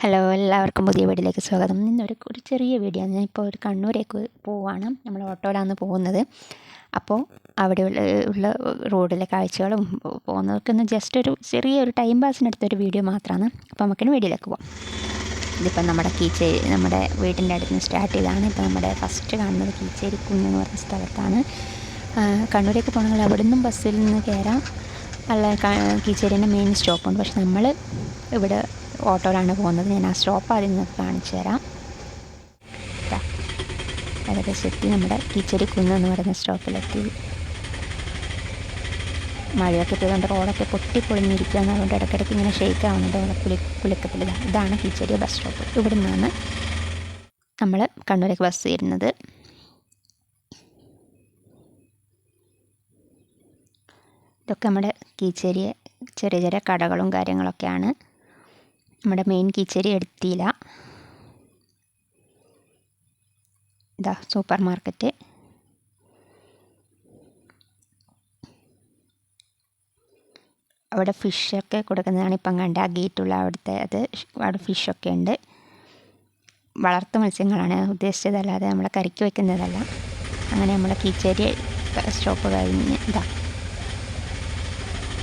Hello എല്ലാവർക്കും പുതിയ വീഡിയോയിലേക്ക് സ്വാഗതം. ഇന്നൊരു ഒരു ചെറിയ വീഡിയോ. ആണ് ഞാനിപ്പോൾ ഒരു കണ്ണൂരേക്ക് പോവാണ്. നമ്മൾ ഓട്ടോയിലാണ് പോകുന്നത്. അപ്പോൾ അവിടെ ഉള്ള റോഡിലെ കാഴ്ചകളും പോകുന്നവർക്കൊന്ന് ജസ്റ്റ് ഒരു ചെറിയൊരു ടൈം പാസിനെടുത്തൊരു വീഡിയോ മാത്രമാണ് അപ്പോൾ നമുക്കിന് വീഡിയോയിലേക്ക് പോകാം ഇതിപ്പോൾ നമ്മുടെ കീച്ചേരി നമ്മുടെ വീടിന്റെ അടുത്ത് സ്റ്റാർട്ട് ചെയ്താണ്. ഇപ്പോൾ നമ്മുടെ ഫസ്റ്റ് കാണുന്നത് കീച്ചേരി കുന്ന് എന്ന് പറഞ്ഞ സ്ഥലത്താണ്. കണ്ണൂരേക്ക് പോകണമെങ്കിൽ അവിടെ നിന്നും ബസ്സിൽ നിന്ന് കയറാം അല്ല കീച്ചേരിന്റെ മെയിൻ സ്റ്റോപ്പുണ്ട് പക്ഷെ നമ്മൾ ഇവിടെ ഓട്ടോയിലാണ് പോകുന്നത്. ഞാൻ ആ സ്റ്റോപ്പ് ആദ്യം നിങ്ങൾക്ക് കാണിച്ചു തരാം. ഏകദേശം നമ്മുടെ കീച്ചേരി കുന്ന് എന്ന് പറയുന്ന സ്റ്റോപ്പിലെത്തി മഴയൊക്കെ പെയ്തുകൊണ്ട് റോഡൊക്കെ പൊട്ടി പൊട്ടിപ്പൊളിഞ്ഞിരിക്കുകയാണ് അതുകൊണ്ട് ഇടയ്ക്കിടയ്ക്ക് ഇങ്ങനെ ഷെയ്ക്ക് ആവുന്നുണ്ട്. അവിടെ കുളി പുളിക്കത്തിൽ ഇതാണ് കീച്ചേരി ബസ് സ്റ്റോപ്പ് ഇവിടെ നിന്നാണ് നമ്മൾ കണ്ണൂരേക്ക് ബസ് വരുന്നത്. ഇതൊക്കെ നമ്മുടെ കീച്ചേരിയെ ചെറിയ ചെറിയ കടകളും കാര്യങ്ങളൊക്കെയാണ്. നമ്മുടെ മെയിൻ കീച്ചേരി എടുത്തില്ല ഇതാ സൂപ്പർ മാർക്കറ്റ് അവിടെ ഫിഷൊക്കെ കൊടുക്കുന്നതാണ് ഇപ്പം കണ്ട ആ ഗേറ്റുള്ള അവിടുത്തെ അത് അവിടെ ഫിഷൊക്കെ ഉണ്ട്. വളർത്തു മത്സ്യങ്ങളാണ് ഉദ്ദേശിച്ചതല്ലാതെ നമ്മളെ കറിക്ക് വയ്ക്കുന്നതല്ല അങ്ങനെ നമ്മളെ കീച്ചേരി സ്റ്റോപ്പ് കഴിഞ്ഞ് ഇതാ.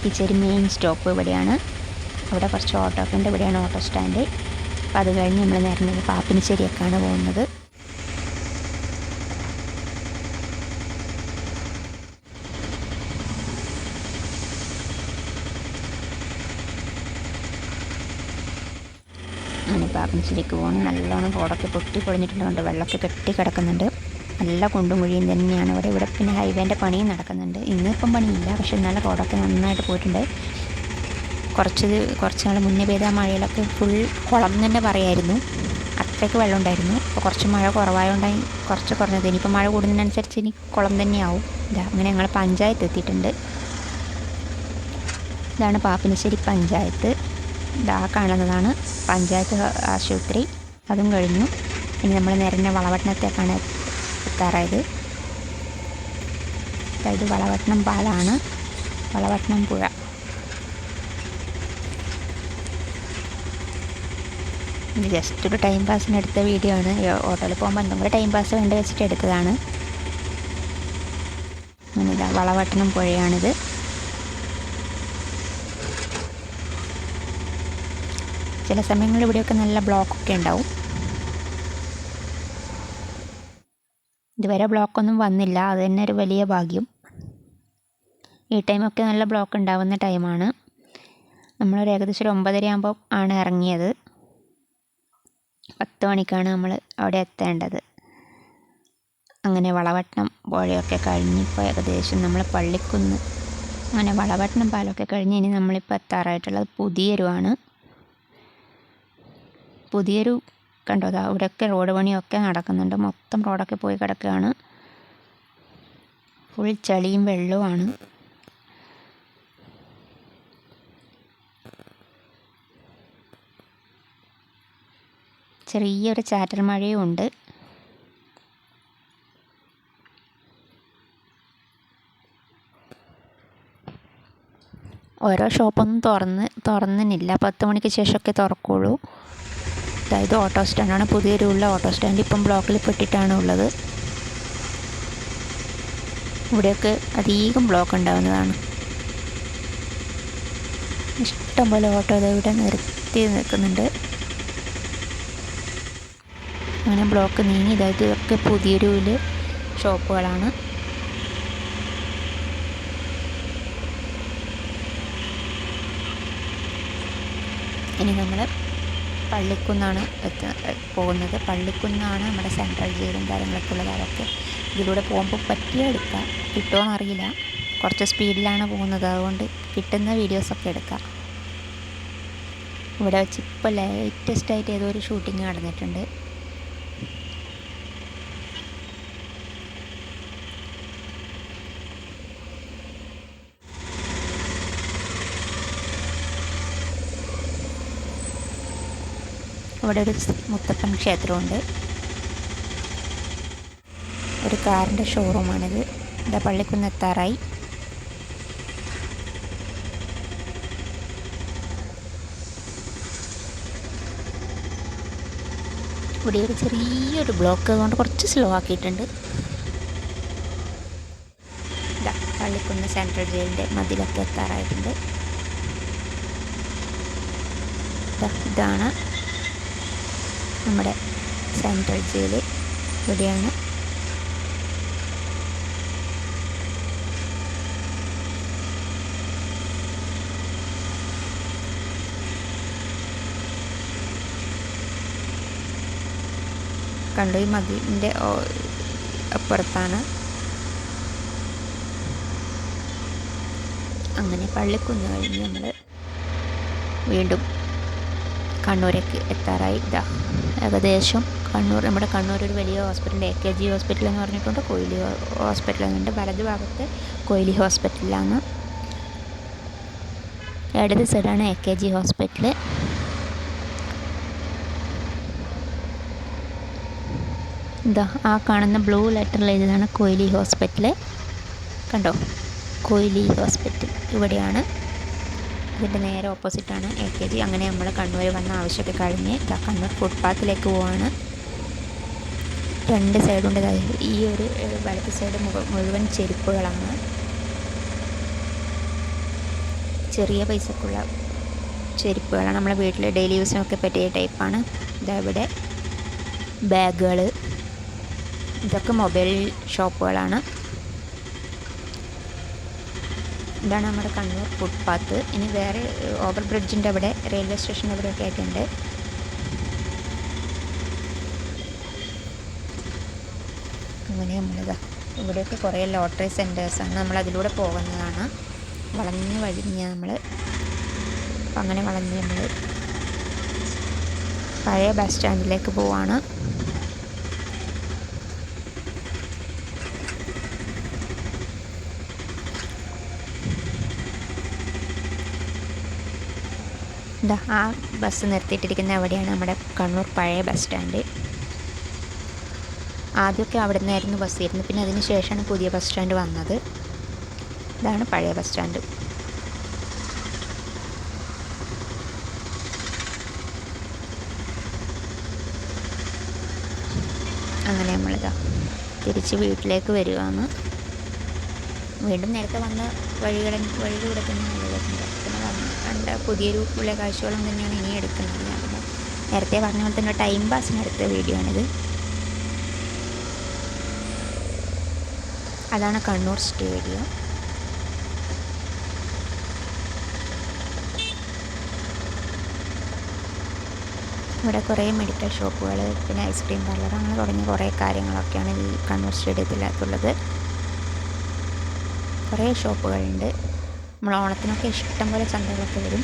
കീച്ചേരി മെയിൻ സ്റ്റോപ്പ് ഇവിടെയാണ്. അവിടെ കുറച്ച് ഓട്ടോ ഉണ്ട്. ഇവിടെയാണ് ഓട്ടോ സ്റ്റാൻഡ്. അപ്പോൾ അത് കഴിഞ്ഞ് നമ്മൾ നേരം പാപ്പിനിശ്ശേരിയൊക്കെയാണ് പോകുന്നത്. പാപ്പിനിശ്ശേരിക്ക് പോകണം നല്ലോണം റോഡൊക്കെ പൊട്ടി പൊളിഞ്ഞിട്ടുണ്ട് വെള്ളമൊക്കെ കെട്ടി കിടക്കുന്നുണ്ട്. നല്ല കുണ്ടും കുഴിയും തന്നെയാണ് ഇവിടെ. ഇവിടെ പിന്നെ ഹൈവേന്റെ പണിയും നടക്കുന്നുണ്ട്. ഇന്നിപ്പം പണിയില്ല. പക്ഷെ നല്ല റോഡൊക്കെ നന്നായിട്ട് പോയിട്ടുണ്ട്. കുറച്ച് കുറച്ച് നാൾ മുന്നേ പെയ്ത മഴയിലൊക്കെ ഫുൾ കുളം തന്നെ പറയായിരുന്നു. അത്രയ്ക്ക് വെള്ളം ഉണ്ടായിരുന്നു അപ്പോൾ കുറച്ച് മഴ കുറവായതുകൊണ്ടായി കുറച്ച് കുറഞ്ഞത്. ഇനിയിപ്പോൾ മഴ കൂടുന്നതിനനുസരിച്ച് ഇനി കുളം തന്നെയാവും. ഇതാ അങ്ങനെ ഞങ്ങൾ പഞ്ചായത്ത് എത്തിയിട്ടുണ്ട്. ഇതാണ് പാപ്പിനശ്ശേരി പഞ്ചായത്ത്. ഇതാ കാണുന്നതാണ് പഞ്ചായത്ത് ആശുപത്രി. അതും കഴിഞ്ഞു. ഇനി നമ്മൾ നേരെ വളവട്ടണത്തേക്കാണ് എത്താറായത്. അതായത് വളവട്ടണം പാലാണ്. വളവട്ടണം പുഴ. ഇത് ജസ്റ്റ് ഒരു ടൈം പാസിന് എടുത്ത വീഡിയോ ആണ്. ഓട്ടോയിൽ പോകുമ്പോൾ എന്തും കൂടെ ടൈം പാസ് വേണ്ട വെച്ചിട്ട് എടുത്തതാണ്. അങ്ങനെ വളവട്ടണം പുഴയാണിത്. ചില സമയങ്ങളിൽ ഇവിടെയൊക്കെ നല്ല ബ്ലോക്കൊക്കെ ഉണ്ടാവും. ഇതുവരെ ബ്ലോക്കൊന്നും വന്നില്ല. അത് തന്നെ ഒരു വലിയ ഭാഗ്യം. ഈ ടൈമൊക്കെ നല്ല ബ്ലോക്ക് ഉണ്ടാവുന്ന ടൈമാണ് നമ്മളൊരു ഏകദേശം ഒരു ഒമ്പതര ആകുമ്പോൾ ആണ് ഇറങ്ങിയത്. പത്ത് മണിക്കാണ് നമ്മൾ അവിടെ എത്തേണ്ടത്. അങ്ങനെ വളവട്ടണം പുഴയൊക്കെ കഴിഞ്ഞിപ്പോൾ ഏകദേശം നമ്മൾ പള്ളിക്കുന്ന്. അങ്ങനെ വളവട്ടണം പാലമൊക്കെ കഴിഞ്ഞ് ഇനി നമ്മളിപ്പോൾ എത്താറായിട്ടുള്ളത് പുതിയൊരുവാണ്. പുതിയൊരു കണ്ടോ? അതാ ഇവിടെയൊക്കെ റോഡ് പണിയൊക്കെ നടക്കുന്നുണ്ട്. മൊത്തം റോഡൊക്കെ പോയി കിടക്കുകയാണ്. ഫുൾ ചളിയും വെള്ളവുമാണ്. ചെറിയൊരു ചാറ്റൽ മഴയും ഉണ്ട് ഓരോ ഷോപ്പൊന്നും തുറന്ന് തുറന്നില്ല പത്ത് മണിക്ക് ശേഷമൊക്കെ തുറക്കുള്ളൂ. അതായത് ഓട്ടോ സ്റ്റാൻഡാണ്. പുതിയ ഉള്ള ഓട്ടോ സ്റ്റാൻഡ് ഇപ്പം ബ്ലോക്കിൽ പെട്ടിട്ടാണ് ഉള്ളത്. ഇവിടെയൊക്കെ അധികം ബ്ലോക്ക് ഉണ്ടാകുന്നതാണ് ഇഷ്ടംപോലെ ഓട്ടോ ഇവിടെ നിർത്തി നിൽക്കുന്നുണ്ട്. അങ്ങനെ ബ്ലോക്ക് നീങ്ങി ഇതായത് ഇതൊക്കെ പുതിയൊരുവിൽ ഷോപ്പുകളാണ്. ഇനി നമ്മൾ പള്ളിക്കുന്നാണ് എത്ത പോകുന്നത്. പള്ളിക്കുന്നാണ് നമ്മുടെ സെൻട്രൽ ജയിലും കാര്യങ്ങളൊക്കെ ഉള്ളത്. അതൊക്കെ ഇതിലൂടെ പോകുമ്പോൾ പറ്റിയ എടുക്കാം. കിട്ടുമോ എന്നറിയില്ല കുറച്ച് സ്പീഡിലാണ് പോകുന്നത്. അതുകൊണ്ട് കിട്ടുന്ന വീഡിയോസൊക്കെ എടുക്കാം. ഇവിടെ വെച്ച് ഇപ്പോൾ ലേറ്റസ്റ്റ് ആയിട്ട് ഏതോ ഒരു ഷൂട്ടിങ് നടന്നിട്ടുണ്ട്. ഇവിടെ ഒരു മുത്തപ്പൻ ക്ഷേത്രമുണ്ട്. ഒരു കാറിന്റെ ഷോറൂമാണിത്. ഇവിടെ പള്ളിക്കുന്ന് എത്താറായി. ഇവിടെ ഒരു ചെറിയൊരു ബ്ലോക്ക് കൊണ്ട് കുറച്ച് സ്ലോ ആക്കിയിട്ടുണ്ട്. പള്ളിക്കുന്ന് സെൻട്രൽ ജയിലിന്റെ മതിലൊക്കെ എത്താറായിട്ടുണ്ട്. ഇതാണ് നമ്മുടെ സെൻട്രൽ ജയിൽ ഇവിടെയാണ്. കണ്ടു ഈ മതിലിന്റെ അപ്പുറത്താണ്. അങ്ങനെ പള്ളിക്കുന്ന് കഴിഞ്ഞ് നമ്മൾ വീണ്ടും കണ്ണൂരേക്ക് എത്താറായി. ഇതാ ഏകദേശം കണ്ണൂർ നമ്മുടെ കണ്ണൂർ ഒരു വലിയ hospital A K G hospital എന്ന് പറഞ്ഞിട്ടുണ്ട്. കൊയിലി ഹോസ്പിറ്റൽ എന്നുണ്ട് വലത് ഭാഗത്ത് കൊയിലി ഹോസ്പിറ്റലാണ് ഇടത് സൈഡാണ് എ കെ ജി ഹോസ്പിറ്റൽ. ഇതാ ആ കാണുന്ന ബ്ലൂ ലെറ്ററിൽ എഴുതാണ് കൊയിലി ഹോസ്പിറ്റൽ. കണ്ടോ? കൊയിലി ഹോസ്പിറ്റൽ ഇവിടെയാണ്. ഇതിന്റെ നേരെ ഓപ്പോസിറ്റാണ് എ കെ ജി. അങ്ങനെ നമ്മൾ കണ്ണൂർ വന്ന ആവശ്യമൊക്കെ കഴിഞ്ഞ് കണ്ണൂർ ഫുട്പാത്തിലേക്ക് പോവാണ്. രണ്ട് സൈഡുണ്ട് ഈ ഒരു വലത്ത് സൈഡ് മുഴുവൻ ചെരുപ്പുകളാണ്. ചെറിയ പൈസക്കുള്ള ചെരുപ്പുകളാണ്. നമ്മളെ വീട്ടിൽ ഡെയിലി യൂസിനൊക്കെ പറ്റിയ ടൈപ്പാണ് ഇതാ ഇവിടെ ബാഗുകൾ ഇതൊക്കെ മൊബൈൽ ഷോപ്പുകളാണ് ഇതാണ് നമ്മുടെ കണ്ണൂർ ഫുട്പാത്ത് ഇനി വേറെ ഓവർ ബ്രിഡ്ജിന്റെ അവിടെ റെയിൽവേ സ്റ്റേഷന്റെ അവിടെയൊക്കെ ആയിട്ടുണ്ട്. അങ്ങനെ നമ്മളിതാ ഇവിടെയൊക്കെ കുറേ ലോട്ടറി സെന്റേഴ്സാണ് നമ്മൾ അതിലൂടെ പോകുന്നതാണ്. വളഞ്ഞ് വഴിഞ്ഞ് നമ്മൾ അങ്ങനെ വളഞ്ഞ് നമ്മൾ പഴയ ബസ് സ്റ്റാൻഡിലേക്ക് പോവാണ്. ഇതാ ആ ബസ് നിർത്തിയിട്ടിരിക്കുന്ന അവിടെയാണ് നമ്മുടെ കണ്ണൂർ പഴയ ബസ് സ്റ്റാൻഡ് ആദ്യമൊക്കെ അവിടെ നിന്നായിരുന്നു ബസ് ഇരുന്നത് പിന്നെ അതിന് ശേഷമാണ് പുതിയ ബസ് സ്റ്റാൻഡ് വന്നത്. ഇതാണ് പഴയ ബസ് സ്റ്റാൻഡ് അങ്ങനെ നമ്മളിതാ തിരിച്ച് വീട്ടിലേക്ക് വരികയാണ് വീണ്ടും നേരത്തെ വന്ന വഴികൾ വഴിയിലൂടെ തന്നെ വരുന്നത് പിന്നെ കണ്ട പുതിയൊരു ഉള്ള കാഴ്ചകളും തന്നെയാണ് ഇനി എടുക്കുന്നത്. നേരത്തെ പറഞ്ഞ പോലെ തന്നെ ടൈം പാസിന് എടുത്ത വീഡിയോ ആണിത്. അതാണ് കണ്ണൂർ സ്റ്റേഡിയം ഇവിടെ കുറേ മെഡിക്കൽ ഷോപ്പുകൾ പിന്നെ ഐസ്ക്രീം പാർലർ അങ്ങനെ തുടങ്ങിയ കുറേ കാര്യങ്ങളൊക്കെയാണ് ഈ കണ്ണൂർ സ്റ്റേഡിയത്തിനകത്തുള്ളത് കുറേ ഷോപ്പുകളുണ്ട്. നമ്മൾ ഓണത്തിനൊക്കെ ഇഷ്ടം പോലെ ചന്തകളൊക്കെ വരും.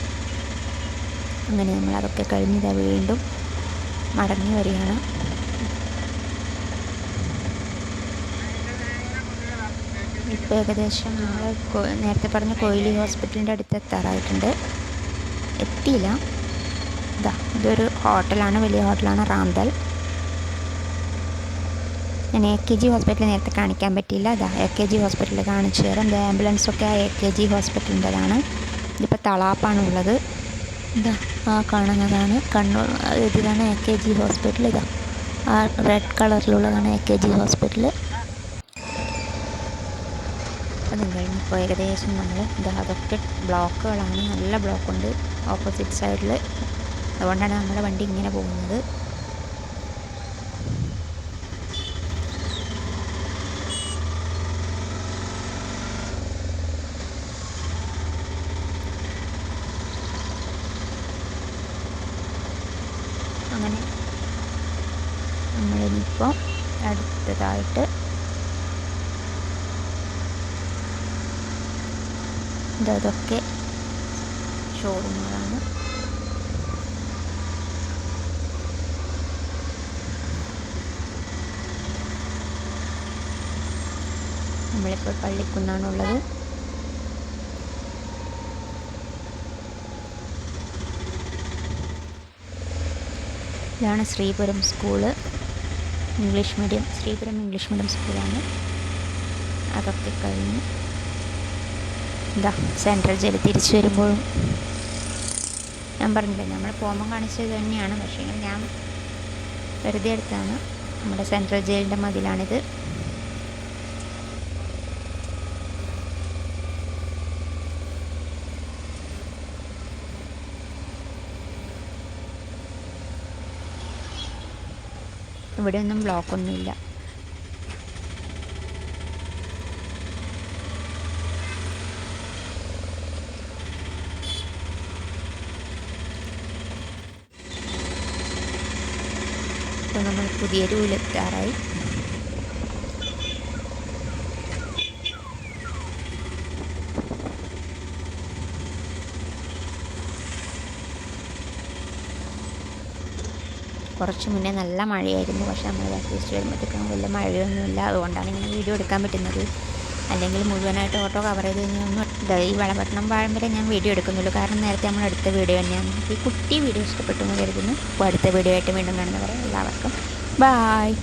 അങ്ങനെ നമ്മൾ അതൊക്കെ കഴിഞ്ഞ് ഇതാ വീണ്ടും മടങ്ങി വരികയാണ്. ഇപ്പോൾ ഏകദേശം നമ്മൾ നേരത്തെ പറഞ്ഞ കോയിലി ഹോസ്പിറ്റലിന്റെ അടുത്ത് എത്താറായിട്ടുണ്ട്. എത്തിയില്ല. ഇതാ ഇതൊരു ഹോട്ടലാണ് വലിയ ഹോട്ടലാണ് റാന്തൽ ഞാൻ എ കെ ജി ഹോസ്പിറ്റലിൽ നേരത്തെ കാണിക്കാൻ പറ്റിയില്ല. അതാ എ കെ ജി ഹോസ്പിറ്റലിൽ കാണിച്ചു തരാം. ഇത് ആംബുലൻസൊക്കെ എ കെ ജി ഹോസ്പിറ്റലിന്റെതാണ് ഇതിപ്പോൾ തളാപ്പാണുള്ളത്. ഇതാ ആ കാണുന്നതാണ്. കണ്ണൂർ ഇതിലാണ് എ കെ ജി ഹോസ്പിറ്റൽ ഇതാ ആ റെഡ് കളറിലുള്ളതാണ് എ കെ ജി ഹോസ്പിറ്റൽ അതും കഴിഞ്ഞിപ്പോൾ ഏകദേശം നമ്മൾ ഇതാ അതൊക്കെ ബ്ലോക്കുകളാണ്. നല്ല ബ്ലോക്കുണ്ട്. ഓപ്പോസിറ്റ് സൈഡിൽ അതുകൊണ്ടാണ് നമ്മുടെ വണ്ടി ഇങ്ങനെ പോകുന്നത് അങ്ങനെ നമ്മളിനിപ്പോൾ അടുത്തതായിട്ട് ഇതൊക്കെ ഷോറൂമുകളാണ്. നമ്മളിപ്പോൾ പള്ളിക്കുന്നാണുള്ളത്. ഇതാണ് Sreepuram school. English medium Sreepuram English medium സ്കൂളാണ്. അതൊക്കെ കഴിഞ്ഞ് എന്താ സെൻട്രൽ ജയിൽ തിരിച്ചു വരുമ്പോഴും ഞാൻ പറഞ്ഞില്ലേ നമ്മൾ പോകുമ്പോൾ കാണിച്ചത് തന്നെയാണ്. പക്ഷേ ഞാൻ വെറുതെ എടുത്താണ്. നമ്മുടെ സെൻട്രൽ ജയിലിന്റെ മതിലാണിത്. ഇവിടെ ഒന്നും ബ്ലോക്കൊന്നുമില്ല. ഇപ്പോൾ നമ്മൾ പുതിയ രൂലെത്താറായി കുറച്ച് മുന്നേ നല്ല മഴയായിരുന്നു. പക്ഷേ നമ്മൾ തിരിച്ച് വരുമ്പോഴത്തേക്കും വലിയ മഴയൊന്നുമില്ല. അതുകൊണ്ടാണ് ഇങ്ങനെ വീഡിയോ എടുക്കാൻ പറ്റുന്നത്. അല്ലെങ്കിൽ മുഴുവനായിട്ട് ഓട്ടോ കവർ ചെയ്ത് കഴിഞ്ഞൊന്നും ദാ ഈ വളപട്ടണം പാഴം വരെ ഞാൻ വീഡിയോ എടുക്കുന്നുള്ളൂ. കാരണം നേരത്തെ നമ്മൾ അടുത്ത വീഡിയോ തന്നെയാണ്. ഈ കുട്ടി വീഡിയോ ഇഷ്ടപ്പെട്ടു എന്ന് കരുതുന്നു. അപ്പോൾ അടുത്ത വീഡിയോ ആയിട്ട് വീണ്ടും കാണുന്നവരെ എല്ലാവർക്കും ബായ്